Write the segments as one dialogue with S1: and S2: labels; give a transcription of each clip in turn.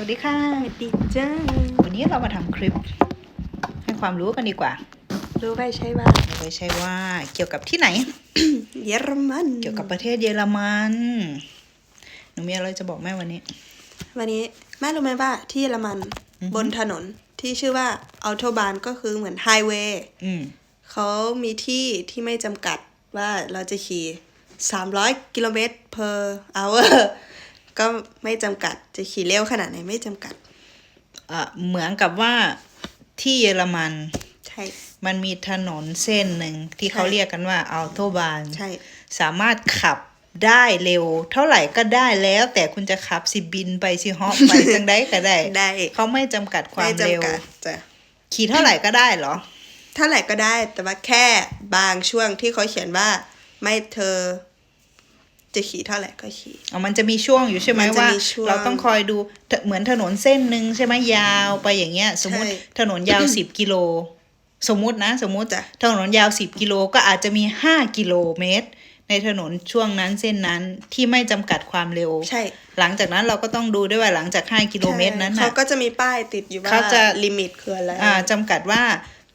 S1: วัสดีค่ะ
S2: สวัสดีจ้า
S1: วันนี้เรามาทำคลิป ให้ความรู้กันดีกว่า
S2: รู้ไหมใช่ว่า
S1: ไม่ใช่ว่า เกี่ยวกับที่ไหน
S2: เยอรมัน
S1: เกี่ยวกับประเทศเยอรมัน หนูมีอะไรจะบอกแม่วันนี้
S2: วันนี้แม่รู้ไหมว่าที่เยอรมัน
S1: อือฮึ
S2: บนถนนที่ชื่อว่าอัลโตบานก็คือเหมือนไฮเวย์
S1: อืม
S2: เขามีที่ที่ไม่จำกัดว่าเราจะขี่300กิโลเมตร per hour ก็ไม่จำกัดจะขี่เร็วขนาดไหนไม่จำกัด
S1: เอ่อเหมือนกับว่าที่เยอรมัน
S2: ใช่
S1: มันมีถนนเส้นหนึ่งที่เขา
S2: ใช่
S1: เรียกกันว่าอัลโตบาน
S2: ใช่
S1: สามารถขับได้เร็ว เท่าไหร่ก็ได้แล้ว แต่คุณจะขับสิบินไปสิฮอปไป จังได้ก็ได้
S2: ได้
S1: เขาไม่จำกัดควา
S2: ไม่
S1: มเร็ว
S2: จำกัดจ้ะ
S1: ขี่เท่าไหร่ก็ได้เหรอ
S2: เท่าไหร่ก็ได้ แต่ว่าแค่บางช่วงที่เขาเขียนว่า ไม่เธอ จะขี่เท่าไหร่ก็ขี่
S1: อ๋อมันจะมีช่วงอยู่ใช่ไหม
S2: มันจะ
S1: ว่า
S2: มีช่วง
S1: เราต้องคอยดูถเหมือนถนนเส้นหนึ่งใช่ไหมยาวไปอย่างเงี้ย สมมติ
S2: ใช่
S1: ถนนยาวสิบกิโล สมมุตินะ สมมุติ
S2: จ้ะ
S1: ถนนยาวสิบกิโลก็อาจจะมีห้ากิโลเมตร ในถนนช่วงนั้นเส้นนั้นที่ไม่จำกัดความเร็ว
S2: ใช่
S1: หลังจากนั้นเราก็ต้องดูด้วยว่าหลังจากห้ากิโลเมตรนั้น
S2: เขา
S1: น่ะ
S2: ก็จะมีป้ายติดอยู่ว่า
S1: เขาจะ
S2: ลิมิตคืออะไร
S1: อ่าจำกัดว่า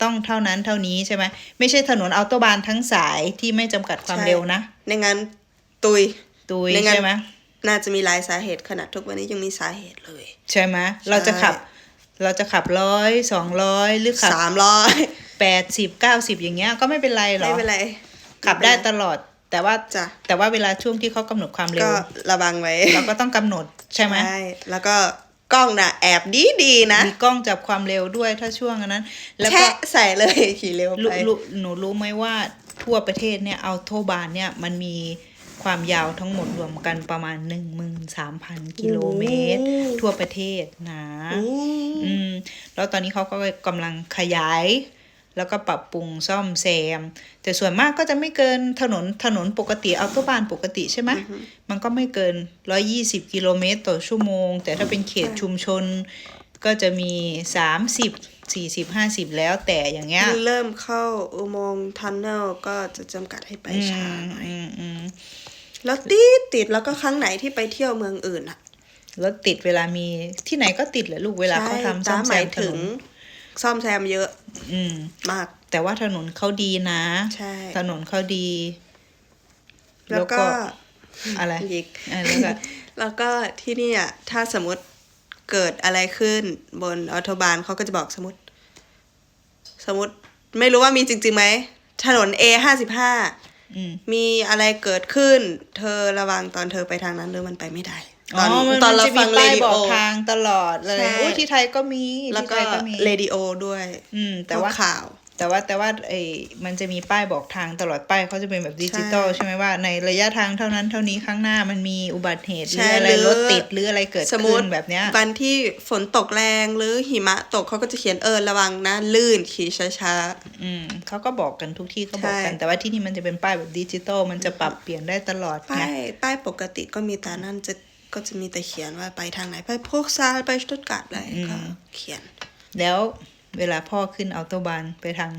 S1: ต้องเท่านั้นเท่านี้ใช่ไหมไม่ใช่ถนนอัลโตบานทั้งสายที่ไม่จำกัดความเร็วนะ
S2: ในงั้น ตุย
S1: ตุย
S2: ไม่งั้น
S1: ใช่ไหม
S2: น่าจะมีหลายสาเหตุขนาดทุกวันนี้ยังมีสาเหตุเลย
S1: ใช่ไหมเราจะขับ เราจะขับร้อยสองร้อยหรือขับ
S2: สามร้อย
S1: แปดสิบเก้าสิบอย่างเงี้ยก็ไม่เป็นไรหรอ
S2: ไม่เป็นไร
S1: ขับได้ตลอดแต่ว่า
S2: จ้ะ
S1: แต่ว่าเวลาช่วงที่เขากำหนดความเร็
S2: ก็
S1: ว
S2: ระวังไว้
S1: เราก็ต้องกำหนดใช่ไหม
S2: ใช่แล้วก็กล้องน่ะแอบดีดีๆนะ
S1: มีกล้องจับความเร็วด้วยถ้าช่วงอันนั้น แล้วก็
S2: แช่ใส่เลยขี่เร็ว
S1: รู้
S2: ไป
S1: รู้หนูรู้ไหมว่าทั่วประเทศเนี่ยเอาโทบานเนี่ยมันมี ความยาวทั้งหมดรวมกันประมาณหนึ่งหมื่นสามพันกิโลเมตร ทั่วประเทศนะ
S2: อืม
S1: อืมแล้วตอนนี้เขาก็กำลังขยาย แล้วก็ปรับปรุงซ่อมแซม แต่ส่วนมากก็จะไม่เกินถนนถนนปกติอัลโตบานปกติใช่ไหมมันก็ไม่เกิน120กิโลเมตรต่อชั่วโมง แต่ถ้าเป็นเขตชุมชนก็จะมี30 40 50แล้วแต่อย่างเงี้ย
S2: เริ่มเข้าอุโมงค์ทันเนลก็จะจำกัดให้ไป
S1: อื
S2: ช้ามหน่อย
S1: อืมอืม
S2: แล้วติดติดแล้วก็ครั้งไหนที่ไปเที่ยวเมืองอื่นอะ
S1: รถติดเวลามีที่ไหนก็ติดแหละลูกเวลาเขาทำซ่อ
S2: จ้ามห
S1: แซ
S2: มาย
S1: มถ
S2: ถึ
S1: น
S2: ง
S1: น
S2: ซ่อมแซมเยอะ
S1: อืม
S2: มาก
S1: แต่ว่าถนนเขาดีนะ
S2: ใช่
S1: ถนนเขาดี
S2: แล้วก็
S1: อะไร
S2: ยิก
S1: อะแล้วก็
S2: แล้วก็ที่เนี่ยถ้าสมมติเกิดอะไรขึ้นบนออโตบานเขาก็จะบอกสมมติ สมมติไม่รู้ว่ามีจริงๆไหมถนน A ห้าสิบห้า
S1: อื ม
S2: มีอะไรเกิดขึ้น เธอระวังตอนเธอไปทางนั้นหรือมันไปไม่ได้ต
S1: อ๋
S2: อ
S1: อนมัน
S2: ตอน
S1: มัน
S2: เรา
S1: จะ
S2: ฟั
S1: มี
S2: งเร
S1: ป้าย
S2: ดิ
S1: บ
S2: โอ
S1: อกทางตลอดเลย
S2: ใช่
S1: โอ้ยที่ไทยก็มี
S2: แล้ว
S1: ที่
S2: ก็
S1: ไทยก็มี
S2: เรดิโอด้วย
S1: อืม แต่ว่า
S2: พกข่าว
S1: แต่ว่าแต่ว่าไอ้มันจะมีป้ายบอกทางตลอดป้ายเขาจะเป็นแบบดิจิตอล
S2: ใช่
S1: ใช่ไหมว่าในระยะทางเท่านั้นเท่านี้ข้างหน้ามันมีอุบัติเหตุห
S2: ใช่
S1: รืออะไร
S2: หรือ
S1: รถติดหรืออะไรเกิด
S2: สมม
S1: ขึ้
S2: ติ
S1: นแบบเนี้ย
S2: วันที่ฝนตกแรงหรือหิมะตกเขาก็จะเขียนเออระวังนะลื่นขี่ช้า
S1: อืมเขาก็บอกกันทุกที่ก็บอกกัน
S2: ใช่
S1: แต่ว่าที่นี่มันจะเป็นป้ายแบบดิจิตอลมันจะปรับเปลี่ยนได้ตลอด
S2: ๆ
S1: ไง
S2: ป้ายป้ายปกติก็มีแต่นั่นจะก็จะมีแต่เขียนว่าไปทางไหนไปพวกซาลไปสตุตการ์ดอะไรก็เขียน
S1: แล้ว เวลาพ่อขึ้นอัลโตบานไปทาง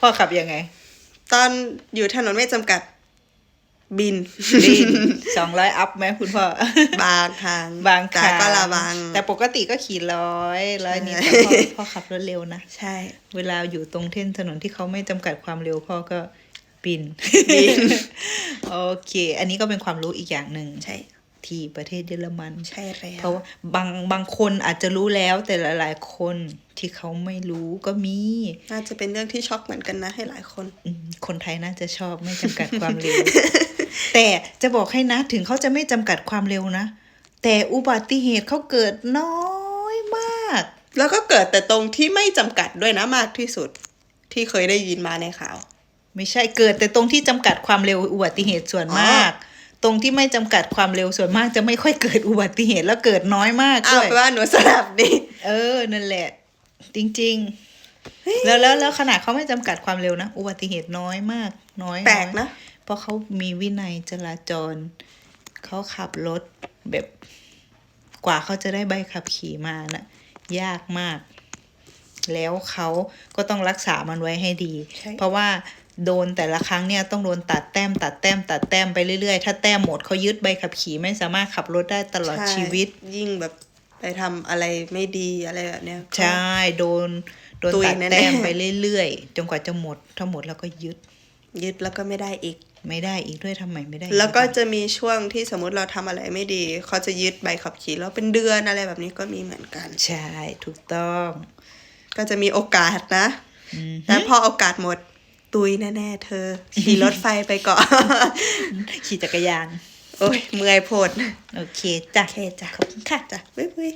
S1: พ่อขับยังไง
S2: ตอนอยู่ถนนไม่จำกัด บิน
S1: บินสองร้อยอัพไหมคุณพ่อ
S2: บางทาง
S1: บาง
S2: แต่
S1: ครั้ง
S2: ก็ระวัง
S1: แต่ปกติก็ขี่ร้อยร้อยนิด
S2: ใช่
S1: แต่พ่อพ่อขับรถเร็วนะ
S2: ใช่
S1: เวลาอยู่ตรงเส้นถนนที่เขาไม่จำกัดความเร็วพ่อก็บิน
S2: บิน
S1: โอเค อันนี้ก็เป็นความรู้อีกอย่างหนึ่ง
S2: ใช่
S1: ที่ประเทศเยอรมัน
S2: ใช่แล้ว
S1: เพราะว่าบางบางคนอาจจะรู้แล้วแต่หลาย ๆ คนที่เขาไม่รู้ก็มี
S2: น่าจะเป็นเรื่องที่ช็อกเหมือนกันนะให้หลายคน
S1: อืมคนไทยน่าจะชอบไม่จำกัดความเร็ว แต่จะบอกให้นะถึงเขาจะไม่จำกัดความเร็วนะ แต่อุบัติเหตุเขาเกิดน้อยมาก
S2: แล้วก็เกิดแต่ตรงที่ไม่จำกัดด้วยนะมากที่สุด ที่เคยได้ยินมาในข่าว
S1: ไม่ใช่เกิดแต่ตรงที่จำกัดความเร็วอุบัติเหตุส่วนมาก ตรงที่ไม่จำกัดความเร็วส่วนมากจะไม่ค่อยเกิดอุบัติเหตุแล้วเกิดน้อยมาก
S2: อ้าว
S1: ด้วย
S2: แปลว่าหนูสลับดิ
S1: เออนั่นแหละ จริง ๆ แล้วแล้วแล้วขนาดเขาไม่จำกัดความเร็วนะอุบัติเหตุน้อยมาก น้อย
S2: แปลก
S1: อย
S2: นะ
S1: เพราะเขามีวินัยจราจรเขาขับรถแบบกว่าเขาจะได้ใบขับขี่มานะ่ะ ยากมาก แล้วเขาก็ต้องรักษามันไว้ให้ดี
S2: ใช่
S1: เพราะว่าโดนแต่ละครั้งเนี่ยต้องโดนตัดแต้มตัดแต้มตัดแต้มไปเรื่อยๆ ถ้าแต้มหมดเขายึดใบขับขี่ไม่สามารถขับรถได้ตลอด
S2: ใช่
S1: ชีวิต
S2: ยิ่งแบบไปทำอะไรไม่ดีอะไรแบบเนี้ยก็
S1: ใช่โดนโดน
S2: ตุย
S1: ตัด
S2: แน่ๆ
S1: แต้มไปเรื่อยๆจนกว่าจะหมด ถ้าหมดแล้วก็ยึด
S2: ยึดแล้วก็ไม่ได้อีก
S1: ไม่ได้อีกด้วยทำไมไม่ได้อี
S2: แล้วก็
S1: อะ
S2: จะมีช่วงที่สมมติเราทำอะไรไม่ดี เขาจะยึดใบขับขี่แล้วเป็นเดือนอะไรแบบนี้ก็มีเหมือนกัน
S1: ใช่ ถูกต้อง
S2: ก็จะมีโอกาสนะ
S1: อืม
S2: แต่พอโอกาสหมด ตุยแน่ๆเธอ ขี่รถไฟไปก่อน
S1: ขี่จักรยาน
S2: โอ้ยเมื่อยโพด
S1: โอเคจ้ะ
S2: โอเคจ้ะ
S1: ขอบคุณค่ะ
S2: จ้ะบ๊ายบาย